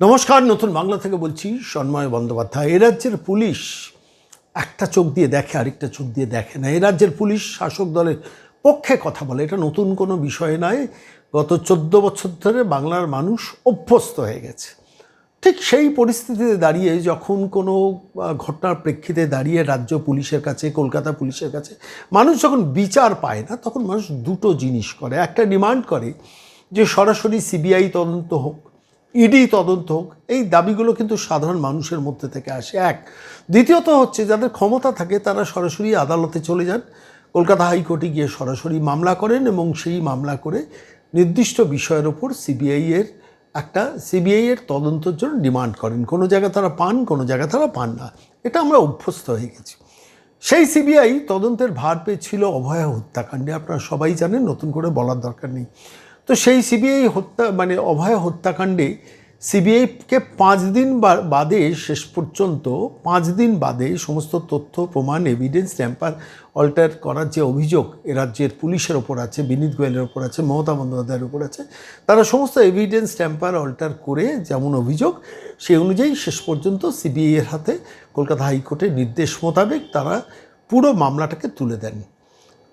নমস্কার, নতুন বাংলা থেকে বলছি সন্ময় বন্দ্যোপাধ্যায়। এ রাজ্যের পুলিশ একটা চোখ দিয়ে দেখে, আরেকটা চোখ দিয়ে দেখে না। এ রাজ্যের পুলিশ শাসক দলের পক্ষে কথা বলে। এটা নতুন কোনো বিষয় নয়। গত চোদ্দ বছর ধরে বাংলার মানুষ অভ্যস্ত হয়ে গেছে। ঠিক সেই পরিস্থিতিতে দাঁড়িয়ে যখন কোনো ঘটনার প্রেক্ষিতে দাঁড়িয়ে রাজ্য পুলিশের কাছে, কলকাতা পুলিশের কাছে মানুষ যখন বিচার পায় না, তখন মানুষ দুটো জিনিস করে। একটা ডিমান্ড করে যে সরাসরি সিবিআই তদন্ত হোক ইডি তদন্ত হোক, এই দাবিগুলো কিন্তু সাধারণ মানুষের মধ্যে থেকে আসে। এক, দ্বিতীয়ত হচ্ছে যাদের ক্ষমতা থাকে তারা সরাসরি আদালতে চলে যান। কলকাতা হাইকোর্টে গিয়ে সরাসরি মামলা করেন এবং সেই মামলা করে নির্দিষ্ট বিষয়ের ওপর সিবিআইয়ের একটা সিবিআইয়ের তদন্তের জন্য ডিমান্ড করেন। কোনো জায়গায় তারা পান, কোনো জায়গায় তারা পান না। এটা আমরা অভ্যস্ত হয়ে গেছি। সেই সিবিআই তদন্তের ভার পেয়েছিল অভয়া হত্যাকাণ্ডে। আপনারা সবাই জানেন, নতুন করে বলার দরকার নেই। তো সেই সিবিআই হত্যা মানে অভয় হত্যাকাণ্ডে সিবিআইকে পাঁচ দিন বাদে শেষ পর্যন্ত, পাঁচ দিন বাদে সমস্ত তথ্য, প্রমাণ এভিডেন্স ট্যাম্পার অল্টার করার যে অভিযোগ এ রাজ্যের পুলিশের ওপর আছে, বিনীত গোয়েলের ওপর আছে, মমতা বন্দ্যোপাধ্যায়ের ওপর আছে, তারা সমস্ত এভিডেন্স ট্যাম্পার অল্টার করে যেমন অভিযোগ, সেই অনুযায়ী শেষ পর্যন্ত সিবিআইয়ের হাতে কলকাতা হাইকোর্টের নির্দেশ মোতাবেক তারা পুরো মামলাটাকে তুলে দেন।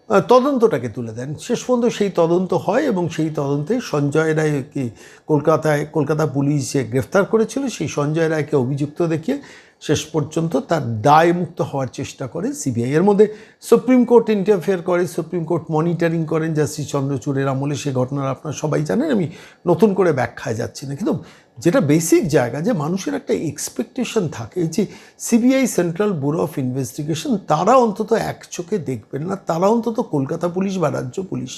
তদন্তটাকে তুলে দেন। শেষ পর্যন্ত সেই তদন্ত হয় এবং সেই তদন্তে সঞ্জয় রায়কে কলকাতায়, কলকাতা পুলিশ যে গ্রেফতার করেছিল। সেই সঞ্জয় রায়কে অভিযুক্ত দেখিয়ে শেষ পর্যন্ত তার দায় মুক্ত হওয়ার চেষ্টা করে সিবিআই। এর মধ্যে সুপ্রিম কোর্ট ইন্টারফেয়ার করে, সুপ্রিম কোর্ট মনিটরিং করেন জাস্টিস চন্দ্রচূড়ের আমলে সে ঘটনার আপনারা সবাই জানেন, আমি নতুন করে ব্যাখ্যায় যাচ্ছি না। কিন্তু যেটা বেসিক জায়গা যে মানুষের একটা এক্সপেকটেশন থাকে যে CBI Central Bureau of Investigation তারা অন্তত এক চোখে দেখবেন না, তারা অন্তত কলকাতা পুলিশ বা রাজ্য পুলিশ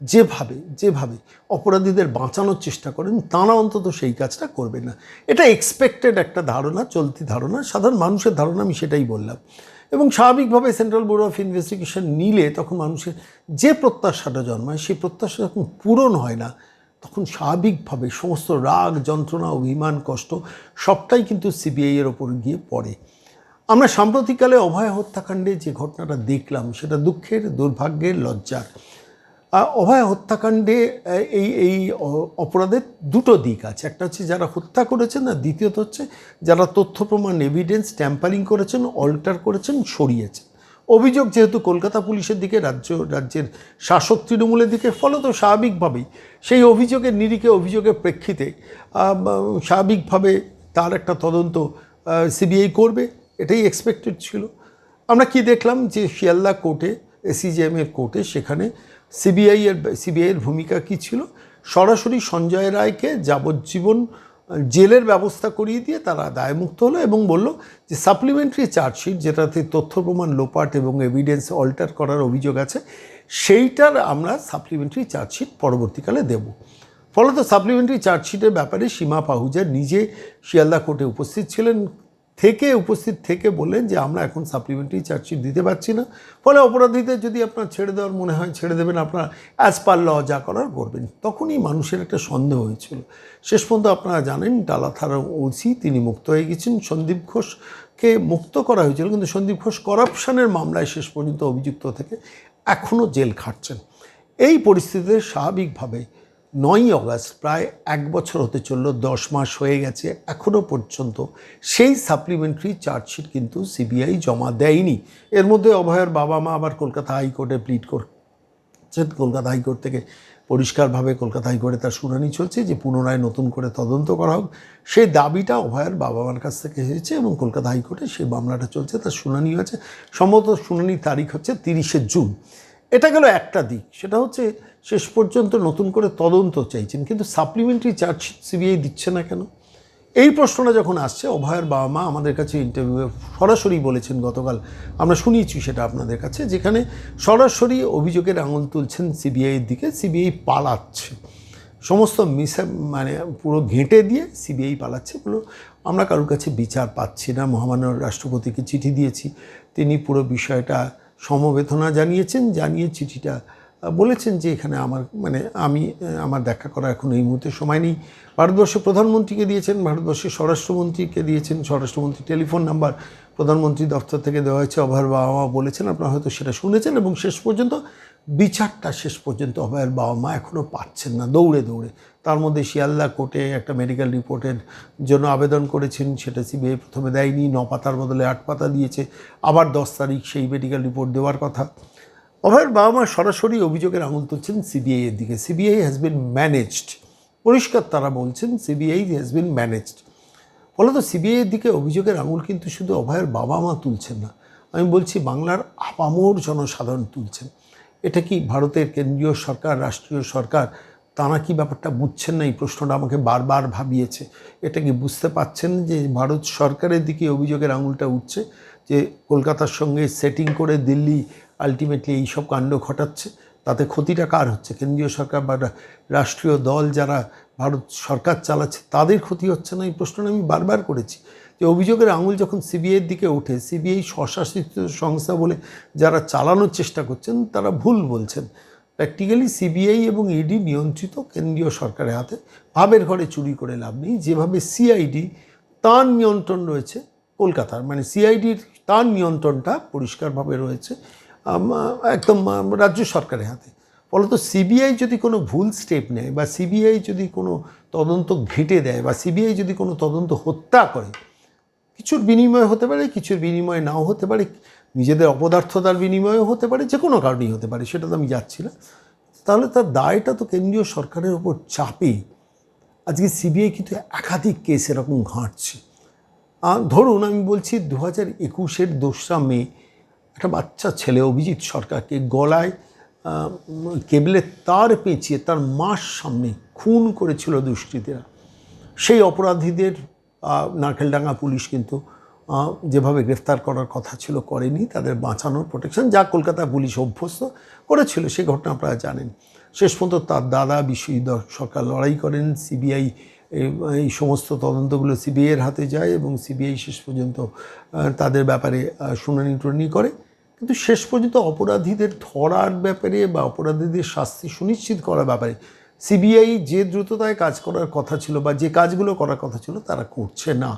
যেভাবে যেভাবে অপরাধীদের বাঁচানোর চেষ্টা করেন, তাঁরা অন্তত সেই কাজটা করবেন না। এটা এক্সপেক্টেড একটা ধারণা, চলতি ধারণা, সাধারণ মানুষের ধারণা, আমি সেটাই বললাম। এবং স্বাভাবিকভাবে সেন্ট্রাল ব্যুরো অফ ইনভেস্টিগেশন নিলে তখন মানুষের যে প্রত্যাশাটা জন্মায়, সেই প্রত্যাশা যখন পূরণ হয় না, তখন স্বাভাবিকভাবে সমস্ত রাগ, যন্ত্রণা, অভিমান, কষ্ট সবটাই কিন্তু সিবিআইয়ের ওপর গিয়ে পড়ে। আমরা সাম্প্রতিককালে অভয় হত্যাকাণ্ডে যে ঘটনাটা দেখলাম, সেটা দুঃখের, দুর্ভাগ্যের, লজ্জার। অভয় হত্যাকাণ্ডে এই এই অপরাধের দুটো দিক আছে। একটা হচ্ছে যারা হত্যা করেছেন আর দ্বিতীয়ত হচ্ছে যারা তথ্য প্রমাণ এভিডেন্স ট্যাম্পারিং করেছেন অল্টার করেছেন, সরিয়েছেন। অভিযোগ যেহেতু কলকাতা পুলিশের দিকে, রাজ্য, রাজ্যের শাসক তৃণমূলের দিকে, ফলত স্বাভাবিকভাবেই সেই অভিযোগের নিরিখে অভিযোগের প্রেক্ষিতে স্বাভাবিকভাবে তার একটা তদন্ত সিবিআই করবে, এটাই এক্সপেক্টেড ছিল। আমরা কি দেখলাম যে শিয়ালদা কোর্টে এসিজিএম এর কোর্টে সেখানে সিবিআই এর সিবিআইয়ের ভূমিকা কি ছিল? সরাসরি সঞ্জয় রায়কে যাবজ্জীবন জেলের ব্যবস্থা করিয়ে দিয়ে তারা দায়মুক্ত হলো এবং বলল যে সাপ্লিমেন্টারি চার্জশিট যেটাতে তথ্য প্রমাণ, লোপাট এবং এভিডেন্স অল্টার করার অভিযোগ আছে, সেইটার আমরা সাপ্লিমেন্টারি চার্জশিট পরবর্তীকালে দেব। ফলত সাপ্লিমেন্টারি চার্জশিটের ব্যাপারে সীমা পাহুজা নিজে শিয়ালদা কোর্টে উপস্থিত ছিলেন। থেকে, উপস্থিত থেকে বললেন যে আমরা এখন সাপ্লিমেন্টারি চার্জশিট দিতে পারছি না। ফলে অপরাধীদের যদি আপনার ছেড়ে দেওয়ার মনে হয়, ছেড়ে দেবেন আপনারা অ্যাজ পার ল যা করার করবেন। তখনই মানুষের একটা সন্দেহ হয়েছিল। শেষ পর্যন্ত আপনারা জানেন, ডালাথারা ওসি তিনি মুক্ত হয়ে গেছেন। সন্দীপ ঘোষকে মুক্ত করা হয়েছিল, কিন্তু সন্দীপ ঘোষ করাপশনের মামলায় শেষ পর্যন্ত অভিযুক্ত থেকে এখনও জেল খাটছেন। এই পরিস্থিতিতে স্বাভাবিকভাবে নয়ই অগাস্ট, প্রায় এক বছর হতে চলল, দশ মাস হয়ে গেছে এখনও পর্যন্ত সেই সাপ্লিমেন্টারি চার্জশিট কিন্তু সিবিআই জমা দেয়নি। এর মধ্যে অভয়ের বাবা মা আবার কলকাতা হাইকোর্টে প্লিট করছেন, কলকাতা হাইকোর্ট থেকে পরিষ্কারভাবে কলকাতা হাইকোর্টে তার শুনানি চলছে যে পুনরায় নতুন করে তদন্ত করা হোক। সেই দাবিটা অভয়ের বাবা মার কাছ থেকে এসেছে এবং কলকাতা হাইকোর্টে সেই মামলাটা চলছে, তার শুনানি হয়েছে সম্ভবত শুনানির তারিখ হচ্ছে তিরিশে জুন। এটা গেল একটা দিক। সেটা হচ্ছে শেষ পর্যন্ত নতুন করে তদন্ত চাইছেন। কিন্তু সাপ্লিমেন্টারি চার্জশিট সিবিআই দিচ্ছে না কেন? এই প্রশ্নটা যখন আসছে, অভয়ের বাবা মা আমাদের কাছে ইন্টারভিউয়ে সরাসরি বলেছেন গতকাল। আমরা শুনিয়েছি সেটা আপনাদের কাছে, যেখানে সরাসরি অভিযোগের আঙুল তুলছেন সিবিআইয়ের দিকে। সিবিআই পালাচ্ছে। সমস্ত মিসে মানে পুরো ঘেঁটে দিয়ে সিবিআই পালাচ্ছে বলো আমরা কারোর কাছে বিচার পাচ্ছি না। মহামান্য রাষ্ট্রপতিকে চিঠি দিয়েছি। তিনি পুরো বিষয়টা সমবেদনা জানিয়েছেন, জানিয়ে চিঠিটা বলেছেন যে এখানে আমার মানে আমি আমার দেখা করা এখন এই মুহূর্তে সময় নেই। ভারতবর্ষের প্রধানমন্ত্রীকে দিয়েছেন ভারতবর্ষের স্বরাষ্ট্রমন্ত্রীকে দিয়েছেন, স্বরাষ্ট্রমন্ত্রী টেলিফোন নাম্বার প্রধানমন্ত্রী দপ্তর থেকে দেওয়া হয়েছে অভার বাবা বলেছেন, আপনারা হয়তো সেটা শুনেছেন এবং শেষ পর্যন্ত বিচারটা শেষ পর্যন্ত অভয়ের বাবা মা এখনও পাচ্ছেন না। দৌড়ে দৌড়ে। তার মধ্যে শিয়ালদা কোর্টে একটা মেডিকেল রিপোর্টের জন্য আবেদন করেছেন, সেটা সিবিআই প্রথমে দেয়নি, ন পাতার বদলে আট পাতা দিয়েছে। আবার দশ তারিখ সেই মেডিকেল রিপোর্ট দেওয়ার কথা। অভয়ের বাবা মা সরাসরি অভিযোগের আঙুল তুলছেন সিবিআই এর দিকে। সিবিআই হ্যাজ বিন ম্যানেজড পরিষ্কার তারা বলছেন সিবিআই হ্যাজ বিন ম্যানেজড ফলত সিবিআই এর দিকে অভিযোগের আঙুল কিন্তু শুধু অভয়ের বাবা মা তুলছেন না। আমি বলছি বাংলার আপামোর জনসাধারণ তুলছেন। এটা কি ভারতের কেন্দ্রীয় সরকার, রাষ্ট্রীয় সরকার? তারা কি ব্যাপারটা বুঝছেন না? এই প্রশ্নটা আমাকে বারবার ভাবিয়েছে। এটা কি বুঝতে পাচ্ছেন যে ভারত সরকারের দিকে অভিযোগের আঙুলটা উঠছে যে কলকাতার সঙ্গে সেটিং করে দিল্লি আলটিমেটলি এইসব কাণ্ড ঘটাচ্ছে? তাতে ক্ষতিটা কার হচ্ছে? কেন্দ্রীয় সরকার বা রাষ্ট্রীয় দল যারা ভারত সরকার চালাচ্ছে, তাদের ক্ষতি হচ্ছে না? এই প্রশ্নটা আমি বারবার করেছি। যে অভিযোগের আঙুল যখন সিবিআইয়ের দিকে ওঠে, সিবিআই স্বশাসিত সংস্থা বলে যারা চালানোর চেষ্টা করছেন, তারা ভুল বলছেন। প্র্যাকটিক্যালি সিবিআই এবং ইডি নিয়ন্ত্রিত কেন্দ্রীয় সরকারের হাতে ভাবের ঘরে চুরি করে লাভ নেই। যেভাবে সিআইডি তার নিয়ন্ত্রণ রয়েছে কলকাতার মানে সিআইডির তার নিয়ন্ত্রণটা পরিষ্কারভাবে রয়েছে একদম রাজ্য সরকারের হাতে। ফলত সিবিআই যদি কোনো ভুল স্টেপ নেয় বা সিবিআই যদি কোনো তদন্ত ঘেটে দেয় বা সিবিআই যদি কোনো তদন্ত হত্যা করে কিছুর বিনিময় হতে পারে, কিছুর বিনিময় নাও হতে পারে, নিজেদের অপদার্থতার বিনিময়ও হতে পারে যে কোনো কারণেই হতে পারে, সেটা তো আমি যাচ্ছি না। তাহলে তার দায়টা তো কেন্দ্রীয় সরকারের ওপর চাপেই। আজকে সিবিআই কিন্তু একাধিক কেস এরকম ঘাঁটছে। ধরুন আমি বলছি দু হাজার একুশের দোসরা মে, একটা বাচ্চা ছেলে অভিজিৎ সরকারকে গলায় কেবলের তার পেঁচিয়ে তার মাস সামনে খুন করেছিল দুষ্কৃতীরা। সেই অপরাধীদের নারকেলডাঙ্গা পুলিশ কিন্তু যেভাবে গ্রেফতার করার কথা ছিল করেনি, তাদের বাঁচানোর প্রোটেকশন যা কলকাতা পুলিশ অভ্যস্ত করেছিল, সে ঘটনা আপনারা জানেন। শেষ পর্যন্ত তার দাদা বিশ্বজিৎ সরকার লড়াই করেন, সিবিআই এই সমস্ত তদন্তগুলো সিবিআইয়ের হাতে যায় এবং সিবিআই শেষ পর্যন্ত তাদের ব্যাপারে শুনানি টুনানি করে। কিন্তু শেষ পর্যন্ত অপরাধীদের ধরার ব্যাপারে বা অপরাধীদের শাস্তি সুনিশ্চিত করার ব্যাপারে সিবিআই যে দ্রুততায় কাজ করার কথা ছিল বা যে কাজগুলো করার কথা ছিল তারা করছে না।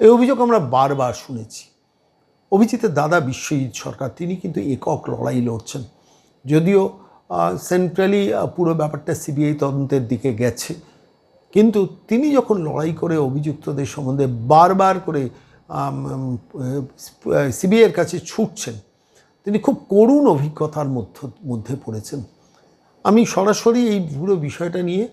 এই অভিযোগ আমরা বারবার শুনেছি। অভিজিতের দাদা বিশ্বজিৎ সরকার, তিনি কিন্তু একক লড়াই লড়ছেন। যদিও সেন্ট্রালি পুরো ব্যাপারটা সিবিআই তদন্তের দিকে গেছে। কিন্তু তিনি যখন লড়াই করে অভিযুক্তদের সম্বন্ধে বারবার করে সিবিআইয়ের কাছে ছুটছেন, তিনি খুব করুণ অভিজ্ঞতার মধ্য, মধ্যে পড়েছেন। আমি সরাসরি এই পুরো বিষয়টা নিয়ে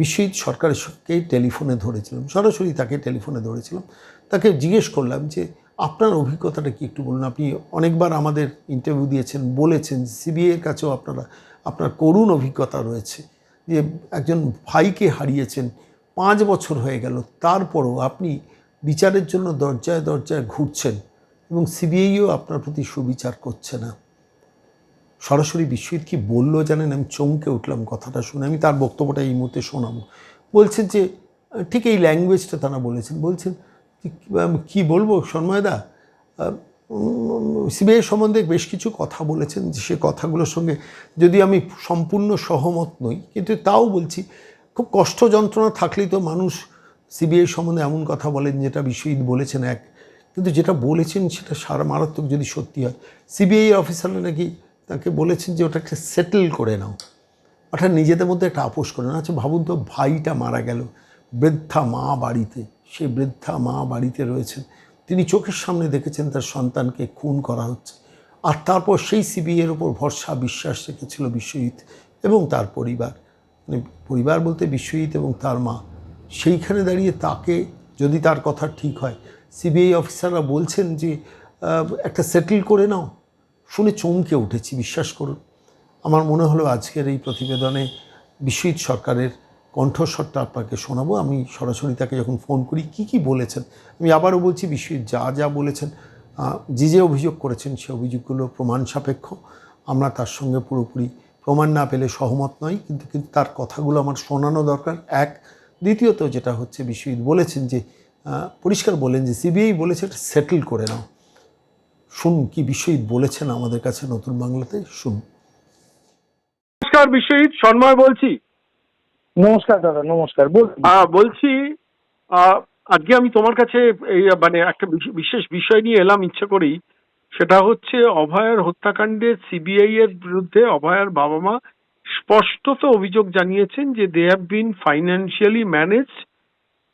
বিশ্বজিৎ সরকারের সঙ্গে টেলিফোনে ধরেছিলাম, সরাসরি তাকে টেলিফোনে ধরেছিলাম। তাকে জিজ্ঞেস করলাম যে, আপনার অভিজ্ঞতাটা কি একটু বলুন? আপনি অনেকবার আমাদের ইন্টারভিউ দিয়েছেন, বলেছেন সিবিআইয়ের কাছেও আপনারা, আপনার করুণ অভিজ্ঞতা রয়েছে যে, একজন ভাইকে হারিয়েছেন, পাঁচ বছর হয়ে গেল, তারপরও আপনি বিচারের জন্য দরজায় দরজায় ঘুরছেন এবং সিবিআইও আপনার প্রতি সুবিচার করছে না। সরাসরি বিশ্বজিৎ কি বলল জানেন? আমি চমকে উঠলাম কথাটা শুনে। আমি তার বক্তব্যটা এই মুহূর্তে শোনাবো। বলছেন যে, ঠিক এই ল্যাঙ্গুয়েজটা তারা বলেছেন। বলছেন কী বলব সন্ময়দা সিবিআই সম্বন্ধে বেশ কিছু কথা বলেছেন। যে সে কথাগুলোর সঙ্গে যদি আমি সম্পূর্ণ সহমত নই, কিন্তু তাও বলছি, খুব কষ্ট যন্ত্রণা থাকলেই তো মানুষ সিবিআই সম্বন্ধে এমন কথা বলেন যেটা বিশ্বজিৎ বলেছেন এক। কিন্তু যেটা বলেছেন সেটা সারা মারাত্মক যদি সত্যি হয়। সিবিআই অফিসাররা নাকি তাকে বলেছেন যে ওটাকে সেটেল করে নাও। অর্থাৎ নিজেদের মধ্যে একটা আপোষ করে না আচ্ছা ভাবুন তো, ভাইটা মারা গেল বৃদ্ধা মা বাড়িতে। সেই বৃদ্ধা মা বাড়িতে রয়েছেন। তিনি চোখের সামনে দেখেছেন তার সন্তানকে খুন করা হচ্ছে। আর তারপর সেই সিবিআইয়ের ওপর ভরসা, বিশ্বাস রেখেছিল বিশ্বজিৎ এবং তার পরিবার। মানে পরিবার বলতে বিশ্বজিৎ এবং তার মা। সেইখানে দাঁড়িয়ে তাকে যদি তার কথা ঠিক হয়, সিবিআই অফিসাররা বলছেন যে একটা সেটেল করে নাও। শুনে চমকে উঠেছি, বিশ্বাস করুন। আমার মনে হলো আজকের এই প্রতিবেদনে বিশ্বজিৎ সরকারের কণ্ঠস্বরটা আপনাকে শোনাবো। আমি সরাসরি তাকে যখন ফোন করি, কি কি বলেছেন? আমি আবারও বলছি, বিশ্বজিৎ যা যা বলেছেন যে যে অভিযোগ করেছেন, সে অভিযোগগুলো প্রমাণ সাপেক্ষ। আমরা তার সঙ্গে পুরোপুরি প্রমাণ না পেলে সহমত নয় কিন্তু কিন্তু তার কথাগুলো আমার শোনানো দরকার। এক। দ্বিতীয়ত যেটা হচ্ছে, বিশ্বজিৎ বলেছেন যে পরিষ্কার বলেন যে, সিবিআই বলেছে এটা সেটেল করে নাও। শুনুন কি বিশ্বজিৎ বলেছেন আমাদের কাছে নতুন বাংলাতে? শুনুন নমস্কার বিশ্বজিৎ সন্ময় বলছি। নমস্কার দাদা নমস্কার বলছি আজকে আমি তোমার কাছে এই মানে একটা বিশেষ বিষয় নিয়ে এলাম ইচ্ছে করেই। সেটা হচ্ছে অভয়ার হত্যাকাণ্ডে সিবিআই এর বিরুদ্ধে অভয়ার বাবা মা স্পষ্টত অভিযোগ জানিয়েছেন যে they have been financially manage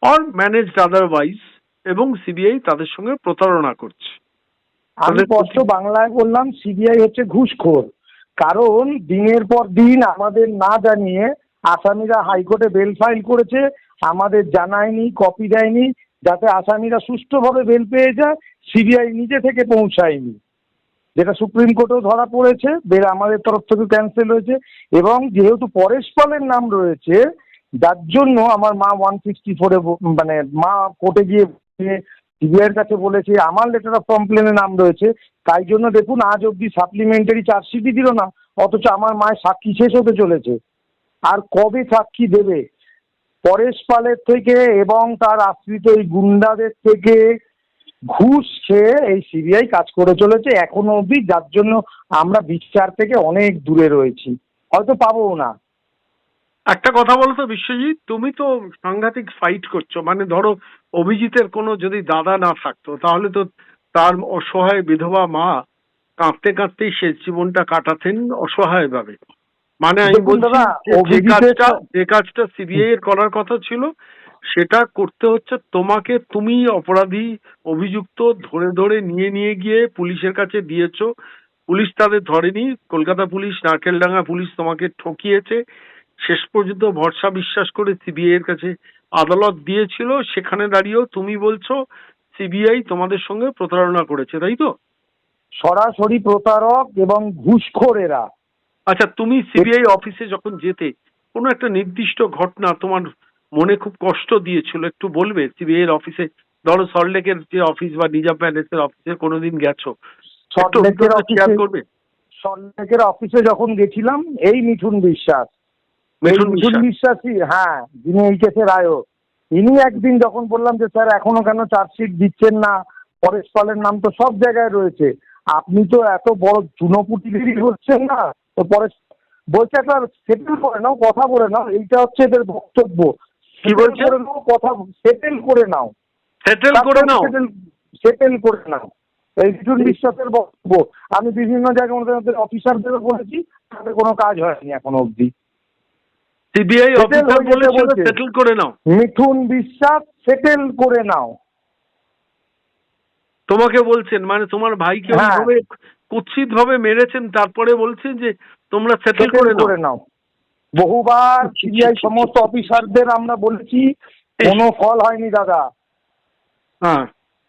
or managed otherwise এবং সিবিআই তাদের সঙ্গে প্রতারণা করছে। আমি স্পষ্ট বাংলায় বললাম সিবিআই হচ্ছে ঘুষখোর। কারণ দিনের পর দিন আমাদের না জানিয়ে আসামিরা হাইকোর্টে বেল ফাইল করেছে আমাদের জানায়নি কপি দেয়নি যাতে আসামিরা সুষ্ঠুভাবে বেল পেয়ে যায় সিবিআই নিজে থেকে পৌঁছায়নি। যেটা সুপ্রিম কোর্টেও ধরা পড়েছে বেল আমাদের তরফ থেকে ক্যান্সেল হয়েছে এবং যেহেতু পরেশ পালের নাম রয়েছে যার জন্য আমার মা ওয়ান সিক্সটি ফোরে মানে মা কোর্টে গিয়ে সিবিআইয়ের কাছে বলেছে, আমার লেটার অফ কমপ্লেনের নাম রয়েছে, তাই জন্য দেখুন আজ অবধি সাপ্লিমেন্টারি চার্জশিটই দিল না, অথচ আমার মায়ের সাক্ষী শেষ হতে চলেছে। আর কবে সাক্ষী দেবে? পরেশ পালের থেকে এবং তার আশ্রিত এই গুন্ডাদের থেকে ঘুষ খেয়ে এই সিবিআই কাজ করে চলেছে এখনও অবধি, যার জন্য আমরা বিচার থেকে অনেক দূরে রয়েছি। হয়তো পাবো না। একটা কথা বলো তো বিশ্বজিৎ তুমি তো সাংঘাতিক ফাইট করছ। মানে ধরো অভিজিতের কোনো যদি দাদা না থাকতো তাহলে তো তার অসহায় বিধবা মা কাঁদতে কাঁদতেই শেষ জীবনটা কাটাতেন অসহায় ভাবে মানে আমি বলছি যে- যে কাজটা যে কাজটা সিবিআই এর করার কথা ছিল সেটা করতে হচ্ছে। তোমাকে তুমি অপরাধী অভিযুক্ত ধরে ধরে নিয়ে নিয়ে গিয়ে পুলিশের কাছে দিয়েছ। পুলিশ তাদের ধরেনি। কলকাতা পুলিশ নারকেলডাঙ্গা পুলিশ তোমাকে ঠকিয়েছে। শেষ পর্যন্ত ভরসা বিশ্বাস করে সিবিআই এর কাছে আদালত দিয়েছিল সেখানে দাঁড়িয়েও তুমি বলছো সিবিআই তোমাদের সঙ্গে প্রতারণা করেছে তাই তো? সরাসরি প্রতারক এবং ঘুষখোর এরা আচ্ছা তুমি সিবিআই অফিসে যখন যেতে কোনো একটা নির্দিষ্ট ঘটনা তোমার মনে খুব কষ্ট দিয়েছিল একটু বলবে? সিবিআই এর অফিসে ধরো সল্টলেকের যে অফিস বা নিজাম প্যালেসের অফিসে কোনোদিন গেছো সল্টলেকের অফিসে করবে? সল্টলেকের অফিসে যখন গেছিলাম এই মিঠুন বিশ্বাস মিঠুন মিঠুন হ্যাঁ যিনি এই কেসের আয়ও ইনি একদিন যখন বললাম যে স্যার এখনও কেন চার্জশিট দিচ্ছেন না? পরেশ পালের নাম তো সব জায়গায় রয়েছে। আপনি তো এত বড় চুনোপুটিগিরি হচ্ছেন না? তো পরেশ বলছে একটা সেটেল করে নাও কথা বলে নাও। এইটা হচ্ছে এদের বক্তব্য। কি বলছে? কথা সেটেল করে নাও। সেটেল করে নাও? সেটেল করে নাও। এই মিঠুন বিশ্বাসের বক্তব্য। আমি বিভিন্ন জায়গায় ওদের অফিসারদেরও বলেছি তাদের কোনো কাজ হয়নি এখনও অবধি। সিবিআই অফিসার বলেছিল সেটেল করে নাও। মিঠুন বিশ্বাস সেটেল করে নাও। তোমাকে বলছেন মানে তোমার ভাইকে হ্যাঁ। ওইভাবে কুৎসিত ভাবে মেরেছেন তারপরে বলছেন যে তোমরা সেটেল সেটেল করে নাও করে নাও। বহুবার সিবিআই সমস্ত অফিসারদের আমরা বলেছি কোনো ফল হয়নি দাদা। হ্যাঁ।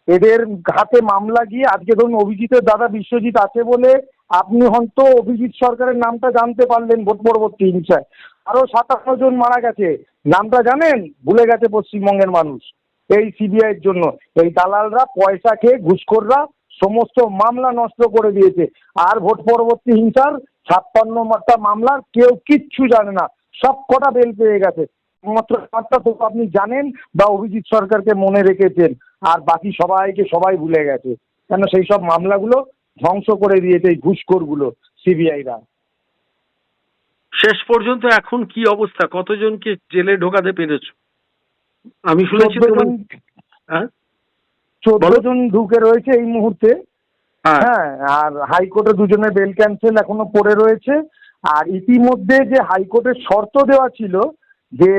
এদের হাতে মামলা গিয়ে আজকে ধরুন অভিজিতের দাদা বিশ্বজিৎ আছে বলে আপনি হয়তো অভিজিৎ সরকারের নামটা জানতে পারলেন ভোট পরবর্তী হিংসায়। আরও সাতান্ন জন মারা গেছে। নামটা জানেন? ভুলে গেছে পশ্চিমবঙ্গের মানুষ। এই সিবিআই জন্য। এই দালালরা, পয়সা খেয়ে ঘুষখোররা, সমস্ত মামলা নষ্ট করে দিয়েছে। আর ভোট পরবর্তী হিংসার ছাপ্পান্নটা মামলার কেউ কিচ্ছু জানে না। সব কটা বেল পেয়ে গেছে। মাত্র তো আপনি জানেন বা অভিজিৎ সরকারকে মনে রেখেছেন। আর বাকি সবাইকে সবাই ভুলে গেছে। কেন সেই সব মামলাগুলো ধ্বংস করে দিয়েছে এই ঘুষখোরগুলো সিবিআইরা শেষ পর্যন্ত এখন কি অবস্থা? কতজনকে জেলে ঢোকাতে পেরেছ? আমি শুনেছি চোদ্দ জন হ্যাঁ? জন ঢুকে রয়েছে এই মুহূর্তে। হ্যাঁ। হ্যাঁ আর হাইকোর্টে দুজনের বেল ক্যান্সেল এখনও পড়ে রয়েছে। আর ইতিমধ্যে যে হাইকোর্টের শর্ত দেওয়া ছিল যে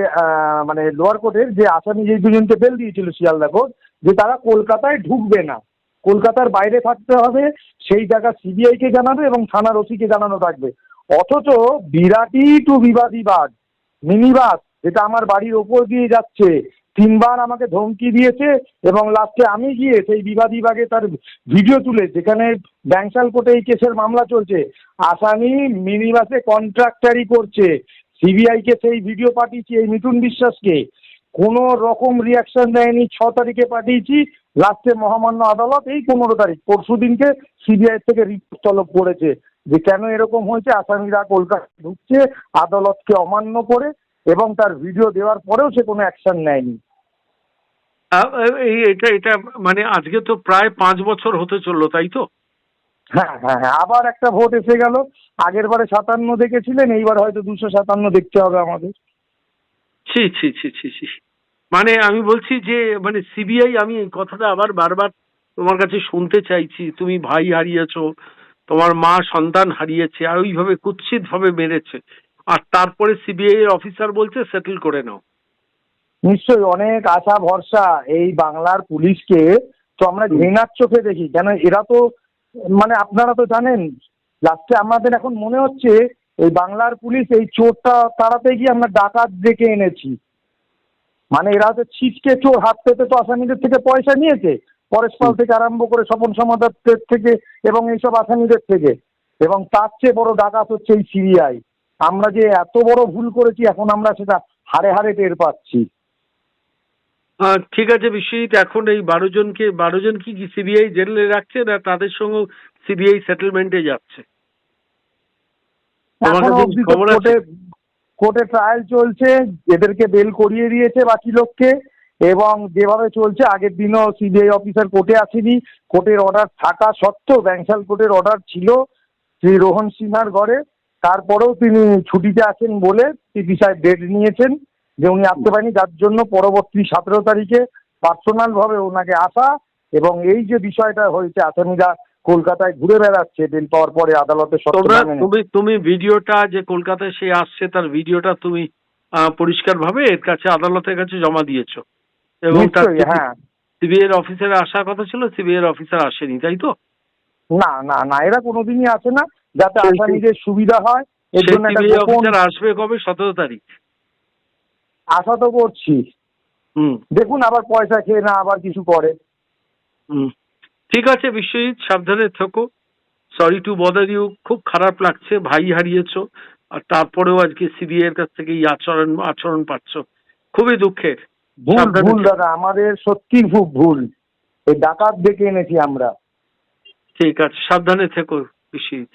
মানে লোয়ার কোর্টের যে আসামি যে দুজনকে বেল দিয়েছিল শিয়ালদা কোর্ট যে তারা কলকাতায় ঢুকবে না। কলকাতার বাইরে থাকতে হবে সেই জায়গা সিবিআই কে জানাবে এবং থানার ওসিকে জানানো থাকবে। অথচ বিরাটি টু বিবাদীবাদ, মিনিবাস, যেটা আমার বাড়ির ওপর দিয়ে যাচ্ছে। তিনবার আমাকে ধমকি দিয়েছে এবং লাস্টে আমি গিয়ে সেই বিবাদী বাগে তার ভিডিও তুলে, যেখানে ব্যাংশাল কোর্টে এই কেসের মামলা চলছে। আসামি মিনিবাসে কন্ট্রাক্টারি করছে। সিবিআই কে সেই ভিডিও পাঠিয়েছি এই মিঠুন বিশ্বাসকে। কোনো রকম রিয়াকশন দেয়নি, ছ তারিখে পাঠিয়েছি। লাস্টে মহামান্য আদালত এই পনেরো তারিখ, পরশু দিনকে সিবিআই থেকে রিপোর্ট তলব করেছে। যে কেন এরকম হয়েছে আসামিরা কলকাতা ঢুকছে আদালতকে অমান্য করে এবং তার ভিডিও দেওয়ার পরেও সে কোনো অ্যাকশন নেয়নি। এটা এটা মানে আজকে তো প্রায় পাঁচ বছর হতে চলল তাই তো? হ্যাঁ হ্যাঁ হ্যাঁ আবার একটা ভোট এসে গেল। আগের বারে সাতান্ন দেখেছিলেন এইবার হয়তো দুশো সাতান্ন দেখতে হবে আমাদের। ছি ছি ছি ছি ছি। মানে আমি বলছি যে মানে সিবিআই আমি এই কথাটা আবার বারবার তোমার কাছে শুনতে চাইছি। তুমি ভাই হারিয়েছো তোমার মা সন্তান হারিয়েছে আর ওইভাবে কুৎসিত ভাবে মেরেছে। আর তারপরে সিবিআই এর অফিসার বলছে সেটেল করে নাও। নিশ্চয়ই অনেক আশা ভরসা। এই বাংলার পুলিশকে তো আমরা ঘৃণার চোখে দেখি। কেন এরা তো মানে আপনারা তো জানেন লাস্টে আমাদের এখন মনে হচ্ছে এই বাংলার পুলিশ এই চোরটা তাড়াতে গিয়ে আমরা ডাকাত ডেকে এনেছি। মানে এরা তো ছিটকে চোর হাত পেতে তো আসামিদের থেকে পয়সা নিয়েছে। পরেশ পাল থেকে আরম্ভ করে স্বপন সমাদার থেকে এবং এইসব আসামিদের থেকে। এবং তার চেয়ে বড় ডাকাত হচ্ছে এই সিবিআই। আমরা যে এত বড় ভুল করেছি এখন আমরা সেটা হারে হারে টের পাচ্ছি। ঠিক আছে বিশ্বজিৎ এখন এই বারো জনকে বারো জন কি কি সিবিআই জেলে রাখছে না তাদের সঙ্গে সিবিআই সেটেলমেন্টে যাচ্ছে? কোর্টে ট্রায়াল চলছে এদেরকে বেল করিয়ে দিয়েছে বাকি লোককে। এবং যেভাবে চলছে আগের দিনও সিবিআই অফিসার কোর্টে আসেনি। কোর্টের অর্ডার থাকা সত্ত্বেও ব্যাংশাল কোর্টের অর্ডার ছিল শ্রী রোহন সিনহার ঘরে। তারপরেও তিনি ছুটিতে আছেন বলে পিপি সাহেব ডেট নিয়েছেন যে উনি আসতে পারেনি। যার জন্য পরবর্তী সতেরো তারিখে পার্সোনাল ভাবে ওনাকে আসা এবং এই যে বিষয়টা হয়েছে আসামিরা কলকাতায় ঘুরে বেড়াচ্ছে বেল পাওয়ার পরে আদালতে তুমি তুমি ভিডিওটা যে কলকাতায় সে আসছে তার ভিডিওটা তুমি পরিষ্কার ভাবে এর কাছে আদালতের কাছে জমা দিয়েছ। এবং সিবিআই এর অফিসার আসার কথা ছিল সিবিআই এর অফিসার আসেনি তাই তো? না না না এরা কোনোদিনই আসে না যাতে আসামিদের সুবিধা হয় এর জন্য একটা সিবিআই অফিসার আসবে কবে? সতেরো তারিখ। আশা তো করছি। হুম। দেখুন আবার পয়সা খেয়ে না আবার কিছু করে। হুম। ঠিক আছে বিশ্বজিৎ সাবধানে থেকো। সরি টু বদার ইউ খুব খারাপ লাগছে ভাই হারিয়েছো আর তারপরেও আজকে সিবিআই এর কাছ থেকে এই আচরণ আচরণ পাচ্ছ। খুবই দুঃখের। ভুল ভুল দাদা আমাদের সত্যি খুব ভুল। এই ডাকাত ডেকে এনেছি আমরা। ঠিক আছে সাবধানে থেকো বিশ্বজিৎ